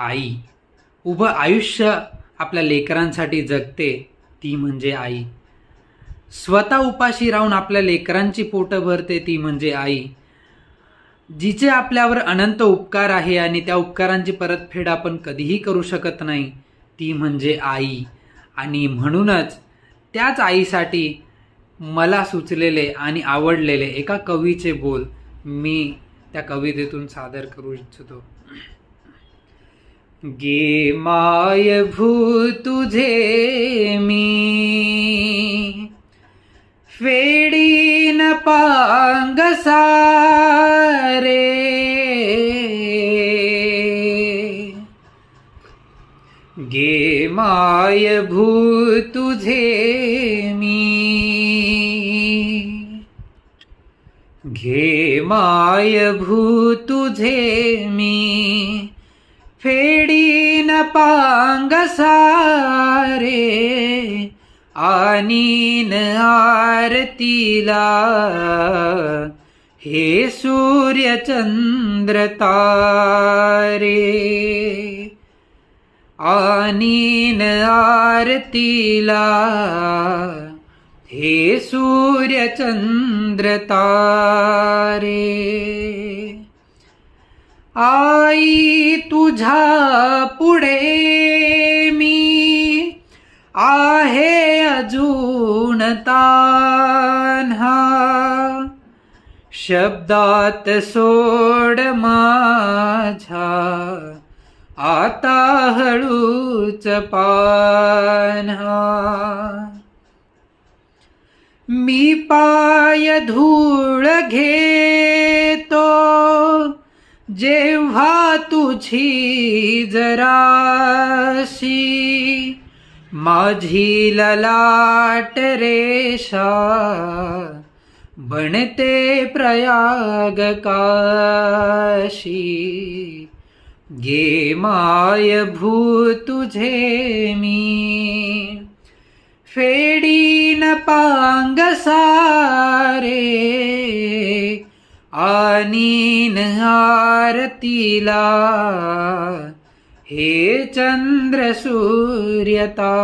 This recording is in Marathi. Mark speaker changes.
Speaker 1: आई. उभं आयुष्य आपल्या लेकरांसाठी जगते ती म्हणजे आई. स्वतः उपाशी राहून आपल्या लेकरांची पोटं भरते ती म्हणजे आई. जिचे आपल्यावर अनंत उपकार आहे आणि त्या उपकारांची परतफेड आपण कधीही करू शकत नाही ती म्हणजे आई. आणि म्हणूनच त्याच आईसाठी मला सुचलेले आणि आवडलेले एका कवीचे बोल मी त्या कवितेतून सादर करू इच्छितो. गे माय भू तुझे मी। फेडीन पांग सारे। गे माय भू तुझे मी। घे माय भू तुझे मी। फेडीन पांग सारे आनीन आरतीला. हे सूर्य चंद्र तारे आनीन आरतीला. हे सूर्य चंद्र तारे आई तुझ्या पुढे मी आहे अजून तान्हा. शब्दात सोड माझ्या आता हळूच पान्हा. मी पाय धूळ घे जेव्हा तुझी जराशी माझी ललाट रेषा बनते प्रयाग काशी गे माय भू तुझे मी. फेडीन पांग सारे आनीन आरतीला. हे चंद्र सूर्यता.